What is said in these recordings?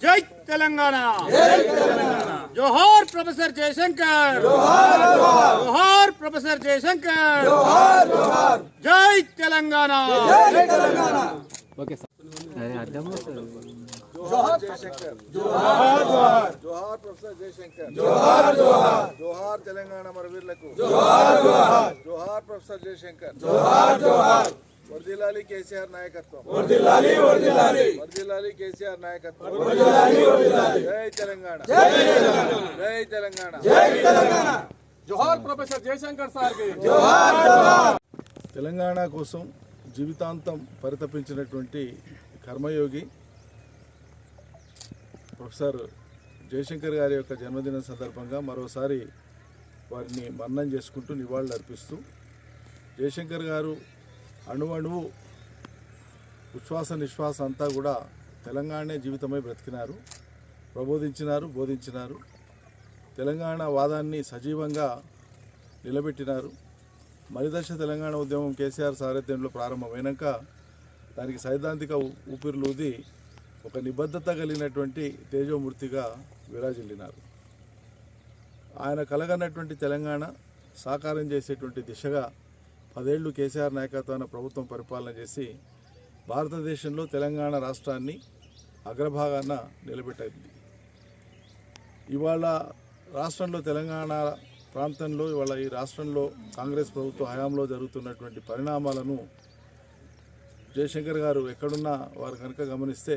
జై తెలంగాణ జోహార్ ప్రొఫెసర్ జయశంకర్ జోహార్ ప్రొఫెసర్ జయశంకర్ జై తెలంగాణ జోహార్ ప్రొఫెసర్ జయశంకర్ జోహార్ జోహార్ జోహార్ తెలంగాణ మరవీరులకు జోహార్ జోహార్ జోహార్ ప్రొఫెసర్ జయశంకర్ జోహార్ జోహార్ వర్దిలాలి కేసీఆర్ నాయకత్వం వర్దిలాలి వర్దిలాలి వర్దిలాలి కేసీఆర్ నాయకత్వం వర్దిలాలి వర్దిలాలి జై తెలంగాణ జై తెలంగాణ జై తెలంగాణ జోహార్ ప్రొఫెసర్ జయశంకర్ సార్కి తెలంగాణ కోసం జీవితాంతం పరితపించినటువంటి కర్మయోగి ప్రొఫెసర్ జయశంకర్ గారి యొక్క జన్మదిన సందర్భంగా మరోసారి వారిని మన్నం చేసుకుంటూ నివాళులు అర్పిస్తూ జయశంకర్ గారు అణువణువు ఉచ్ఛ్వాస నిశ్వాస అంతా కూడా తెలంగాణనే జీవితమై బ్రతికినారు ప్రబోధించినారు బోధించినారు. తెలంగాణ వాదాన్ని సజీవంగా నిలబెట్టినారు. మలిదశ తెలంగాణ ఉద్యమం కేసీఆర్ సారథ్యంలో ప్రారంభమైనాక దానికి సైద్ధాంతిక ఊ- ఒక నిబద్ధత కలిగినటువంటి తేజోమూర్తిగా విరాజిల్లినారు ఆయన కలగన్నటువంటి తెలంగాణ సాకారం చేసేటువంటి దిశగా పదేళ్ళు కేసీఆర్ నాయకత్వాన ప్రభుత్వం పరిపాలన చేసి భారతదేశంలో తెలంగాణ రాష్ట్రాన్ని అగ్రభాగాన నిలబెట్టింది. ఇవాళ రాష్ట్రంలో తెలంగాణ ప్రాంతంలో ఇవాళ ఈ రాష్ట్రంలో కాంగ్రెస్ ప్రభుత్వ హయాంలో జరుగుతున్నటువంటి పరిణామాలను జయశంకర్ గారు ఎక్కడున్నా వారు కనుక గమనిస్తే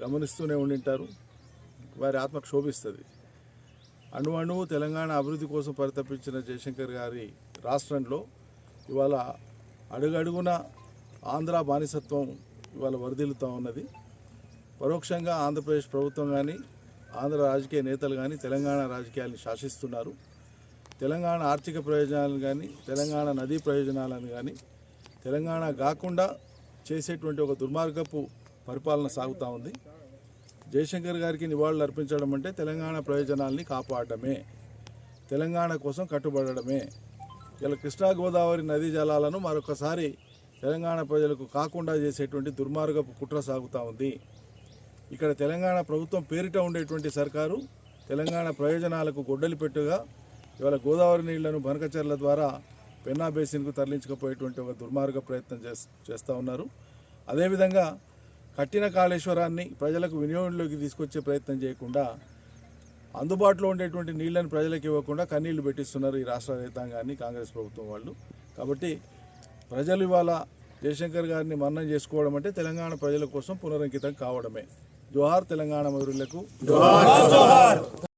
గమనిస్తూనే ఉండింటారు. వారి ఆత్మ క్షోభిస్తుంది. అణు అణువు తెలంగాణ అభివృద్ధి కోసం పరితపించిన జయశంకర్ గారి రాష్ట్రంలో ఇవాళ అడుగడుగున ఆంధ్ర బానిసత్వం ఇవాళ వరదిల్లుతూ ఉన్నది. పరోక్షంగా ఆంధ్రప్రదేశ్ ప్రభుత్వం కానీ ఆంధ్ర రాజకీయ నేతలు కానీ తెలంగాణ రాజకీయాలను శాసిస్తున్నారు. తెలంగాణ ఆర్థిక ప్రయోజనాలను కానీ తెలంగాణ నదీ ప్రయోజనాలను కానీ తెలంగాణ కాకుండా చేసేటువంటి ఒక దుర్మార్గపు పరిపాలన సాగుతూ ఉంది. జయశంకర్ గారికి నివాళులు అర్పించడం అంటే తెలంగాణ ప్రయోజనాల్ని కాపాడడమే. తెలంగాణ కోసం కట్టుబడడమే. ఇలా కృష్ణా గోదావరి నదీ జలాలను మరొకసారి తెలంగాణ ప్రజలకు కాకుండా చేసేటువంటి దుర్మార్గపు కుట్ర సాగుతూ ఉంది. ఇక్కడ తెలంగాణ ప్రభుత్వం పేరిట ఉండేటువంటి సర్కారు తెలంగాణ ప్రయోజనాలకు గొడ్డలి పెట్టుగా ఇవాళ గోదావరి నీళ్ళను బనకచర్ల ద్వారా పెన్నా బేసిన్కు తరలించకపోయేటువంటి ఒక దుర్మార్గ ప్రయత్నం చేస్ చేస్తూ ఉన్నారు. అదేవిధంగా కట్టిన కాళేశ్వరాన్ని ప్రజలకు వినియోగంలోకి తీసుకొచ్చే ప్రయత్నం చేయకుండా అందుబాటులో ఉండేటువంటి నీళ్ళను ప్రజలకు ఇవ్వకుండా కన్నీళ్ళు పెట్టిస్తున్నారు ఈ రాష్ట్ర రైతాంగాన్ని కాంగ్రెస్ ప్రభుత్వం వాళ్ళు. కాబట్టి ప్రజలు ఇవాళ జయశంకర్ గారిని మరణం చేసుకోవడం అంటే తెలంగాణ ప్రజల కోసం పునరంకితం కావడమే. జోహార్ తెలంగాణ మధురులకు